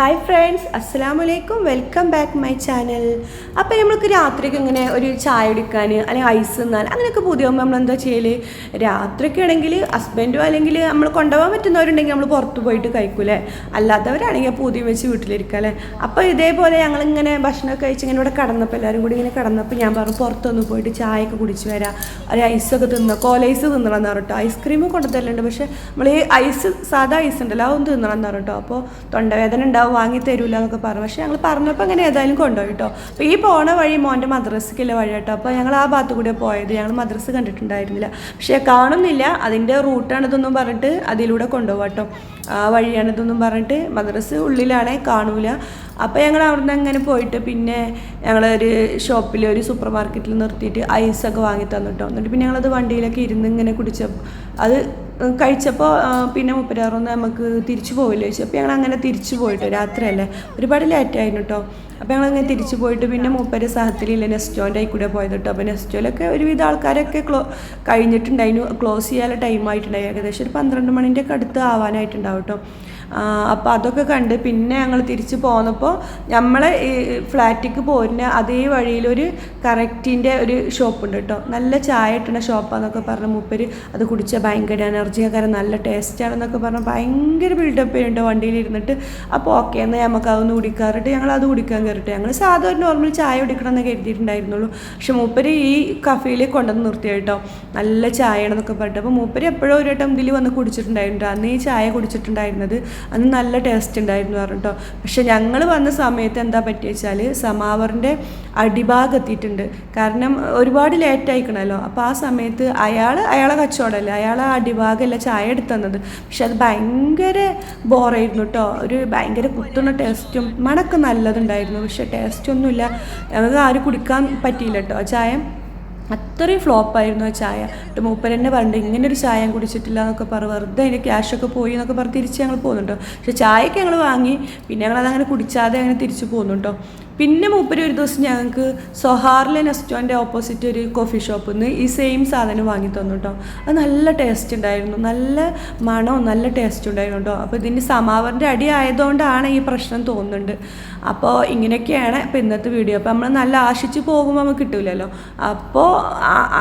Hi friends അസ്സാം വലൈക്കും welcome back my channel അപ്പോൾ നമ്മൾക്ക് രാത്രിക്ക് ഇങ്ങനെ ഒരു ചായ കുടിക്കാൻ അല്ലെങ്കിൽ ഐസ് തിന്നാൻ അങ്ങനെയൊക്കെ പുതിയാകുമ്പോൾ നമ്മൾ എന്താ ചെയ്യൽ രാത്രിയൊക്കെ ആണെങ്കിൽ ഹസ്ബൻഡോ അല്ലെങ്കിൽ നമ്മൾ കൊണ്ടുപോകാൻ പറ്റുന്നവരുണ്ടെങ്കിൽ നമ്മൾ പുറത്ത് പോയിട്ട് കഴിക്കൂലേ? അല്ലാത്തവരാണെങ്കിൽ പുതിയ വെച്ച് വീട്ടിലിരിക്കുക അല്ലേ? അപ്പോൾ ഇതേപോലെ ഞങ്ങളിങ്ങനെ ഭക്ഷണമൊക്കെ കഴിച്ച് ഇങ്ങനെ ഇവിടെ കടന്നപ്പോൾ എല്ലാവരും കൂടി ഇങ്ങനെ കടന്നപ്പോൾ ഞാൻ പറഞ്ഞു പുറത്തൊന്ന് പോയിട്ട് ചായയൊക്കെ കുടിച്ച് വരാം. ഒരു ഐസൊക്കെ തിന്നോ കോലൈസ് തിന്നണം എന്ന് പറഞ്ഞിട്ടോ. ഐസ്ക്രീം കൊണ്ടുതരലുണ്ട്. പക്ഷേ നമ്മൾ ഈ ഐസ് സാധാ ഐസ് ഉണ്ടല്ലോ അതൊന്നും തിന്നണം എന്ന് പറഞ്ഞിട്ടോ. അപ്പോൾ തൊണ്ടവേദന ഉണ്ടാവും. വാങ്ങി തരൂല എന്നൊക്കെ പറഞ്ഞു. പക്ഷേ ഞങ്ങൾ പറഞ്ഞപ്പോൾ അങ്ങനെ ഏതായാലും കൊണ്ടുപോയി കേട്ടോ അപ്പോൾ ഈ പോണ വഴി മോന്റെ മദ്രസയ്ക്കുള്ള വഴി കേട്ടോ അപ്പോൾ ഞങ്ങൾ ആ ഭാഗത്ത് കൂടെ പോയത്. ഞങ്ങൾ മദ്രസ കണ്ടിട്ടുണ്ടായിരുന്നില്ല. പക്ഷേ കാണുന്നില്ല. അതിന്റെ റൂട്ടാണ് ഇതൊന്നും പറഞ്ഞിട്ട് അതിലൂടെ കൊണ്ടുപോകാം കേട്ടോ ആ വഴിയാണ് ഇതൊന്നും പറഞ്ഞിട്ട് മദ്രസ് ഉള്ളിലാണേ കാണൂല. അപ്പോൾ ഞങ്ങൾ അവിടുന്ന് അങ്ങനെ പോയിട്ട് പിന്നെ ഞങ്ങളൊരു ഷോപ്പിൽ ഒരു സൂപ്പർ മാർക്കറ്റിൽ നിർത്തിയിട്ട് ഐസൊക്കെ വാങ്ങി തന്നിട്ടോ എന്നിട്ട് പിന്നെ ഞങ്ങളത് വണ്ടിയിലൊക്കെ ഇരുന്ന് ഇങ്ങനെ കുടിച്ചപ്പോൾ അത് കഴിച്ചപ്പോൾ പിന്നെ മുപ്പരാറൊന്നും നമുക്ക് തിരിച്ചു പോവില്ല ചോദിച്ചു. അപ്പോൾ ഞങ്ങൾ അങ്ങനെ തിരിച്ചു പോയിട്ട് രാത്രിയല്ലേ? ഒരുപാട് ലേറ്റായിരുന്നു കേട്ടോ അപ്പോൾ ഞങ്ങൾ അങ്ങനെ തിരിച്ചു പോയിട്ട് പിന്നെ മൂപ്പര് സഹത്തിലില്ല നെസ്റ്റോന്റെ കൂടെ പോയത് കേട്ടോ അപ്പോൾ നെസ്റ്റോയിലൊക്കെ ഒരുവിധ ആൾക്കാരൊക്കെ ക്ലോ കഴിഞ്ഞിട്ടുണ്ടായിരുന്നു ക്ലോസ് ചെയ്യാനുള്ള ടൈം ആയിട്ടുണ്ടായി. ഏകദേശം ഒരു പന്ത്രണ്ട് മണിന്റെ ഒക്കെ അടുത്ത് ആവാനായിട്ടുണ്ടാവും കേട്ടോ അപ്പോൾ അതൊക്കെ കണ്ട് പിന്നെ ഞങ്ങൾ തിരിച്ച് പോന്നപ്പോൾ നമ്മളെ ഈ ഫ്ലാറ്റിക്ക് പോരുന്ന അതേ വഴിയിലൊരു കറക്റ്റിന്റെ ഒരു ഷോപ്പ് ഉണ്ട് കേട്ടോ നല്ല ചായ ഇട്ടുന്ന ഷോപ്പാന്നൊക്കെ പറഞ്ഞ മൂപ്പര് അത് കുടിച്ചാൽ ഭയങ്കര എനർജി കാരണം നല്ല ടേസ്റ്റാണെന്നൊക്കെ പറഞ്ഞാൽ ഭയങ്കര ബിൽഡപ്പ് ചെയ്യുന്നുണ്ട് വണ്ടിയിൽ ഇരുന്നിട്ട്. അപ്പോൾ ഓക്കെ എന്നാൽ നമുക്ക് അതൊന്ന് കുടിക്കാറിട്ട് ഞങ്ങൾ അത് കുടിക്കാൻ കയറിട്ട് ഞങ്ങൾ സാധാരണ നോർമൽ ചായ കുടിക്കണം എന്ന് കരുതിയിട്ടുണ്ടായിരുന്നുള്ളൂ. പക്ഷെ മൂപ്പര് ഈ കഫേയിൽ കൊണ്ടുവന്ന് നിർത്തിയ കേട്ടോ നല്ല ചായ ആണെന്നൊക്കെ പറഞ്ഞിട്ട്. അപ്പോൾ മൂപ്പര് എപ്പോഴും ഒരു വട്ടം ഇതിൽ വന്ന് കുടിച്ചിട്ടുണ്ടായിരുന്നു അന്ന് ഈ ചായ കുടിച്ചിട്ടുണ്ടായിരുന്നത് അന്ന് നല്ല ടേസ്റ്റ് ഉണ്ടായിരുന്നു പറഞ്ഞിട്ടോ. പക്ഷെ ഞങ്ങൾ വന്ന സമയത്ത് എന്താ പറ്റിയ വെച്ചാൽ സമാവറിന്റെ അടിഭാഗം എത്തിയിട്ടുണ്ട്. കാരണം ഒരുപാട് ലേറ്റ് ആയിക്കണല്ലോ. അപ്പോൾ ആ സമയത്ത് അയാൾ അയാളെ കച്ചവടമല്ലേ? അയാൾ ആ അടിഭാഗമല്ല ചായ എടുത്തന്നത് പക്ഷെ അത് ഭയങ്കര ബോറായിരുന്നു കേട്ടോ ഒരു ഭയങ്കര കുത്തുന്ന ടേസ്റ്റും മണക്ക് നല്ലതുണ്ടായിരുന്നു. പക്ഷെ ടേസ്റ്റൊന്നുമില്ല ഞങ്ങൾക്ക് ആരും കുടിക്കാൻ പറ്റിയില്ല കേട്ടോ ചായ അത്രയും ഫ്ലോപ്പായിരുന്നു ആ ചായ. എന്നിട്ട് മൂപ്പൻ തന്നെ പറഞ്ഞു ഇങ്ങനെ ഒരു ചായ കുടിച്ചിട്ടില്ല എന്നൊക്കെ പറ വെറുതെ അതിന്റെ ക്യാഷൊക്കെ പോയി എന്നൊക്കെ പറഞ്ഞ് തിരിച്ച് ഞങ്ങൾ പോകുന്നുണ്ടോ പക്ഷെ ചായയൊക്കെ ഞങ്ങൾ വാങ്ങി പിന്നെ അതങ്ങനെ കുടിച്ചാതെ അങ്ങനെ തിരിച്ച് പോകുന്നുണ്ടോ പിന്നെ മൂപ്പര് ഒരു ദിവസം ഞങ്ങൾക്ക് സൊഹാറിലെ നെസ്റ്റോന്റെ ഓപ്പോസിറ്റ് ഒരു കോഫി ഷോപ്പിൽ നിന്ന് ഈ സെയിം സാധനം വാങ്ങി തന്നു കേട്ടോ അത് നല്ല ടേസ്റ്റ് ഉണ്ടായിരുന്നു നല്ല മണവും നല്ല ടേസ്റ്റ് ഉണ്ടായിരുന്നു കേട്ടോ അപ്പോൾ ഇതിന്റെ സമാവറിന്റെ അടി ആയതുകൊണ്ടാണ് ഈ പ്രശ്നം തോന്നുന്നുണ്ട്. അപ്പോൾ ഇങ്ങനെയൊക്കെയാണ് ഇപ്പോൾ ഇന്നത്തെ വീഡിയോ അപ്പോൾ നമ്മൾ നല്ല ആശിച്ച് പോകുമ്പോൾ നമുക്ക് കിട്ടില്ലല്ലോ അപ്പോൾ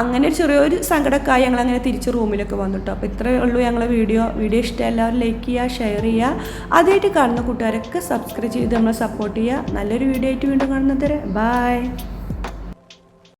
അങ്ങനെ ഒരു ചെറിയൊരു സങ്കടക്കായി ഞങ്ങൾ അങ്ങനെ തിരിച്ച് റൂമിലൊക്കെ വന്നു കേട്ടോ അപ്പോൾ ഇത്രയേ ഉള്ളൂ ഞങ്ങളെ വീഡിയോ. വീഡിയോ ഇഷ്ടം എല്ലാവരും ലൈക്ക് ചെയ്യുക ഷെയർ ചെയ്യുക. അതായിട്ട് കാണുന്ന കൂട്ടുകാരൊക്കെ സബ്സ്ക്രൈബ് ചെയ്ത് നമ്മളെ സപ്പോർട്ട് ചെയ്യുക. നല്ലൊരു വീഡിയോ ആയിട്ട് വീണ്ടും കാണുന്നത് ബൈ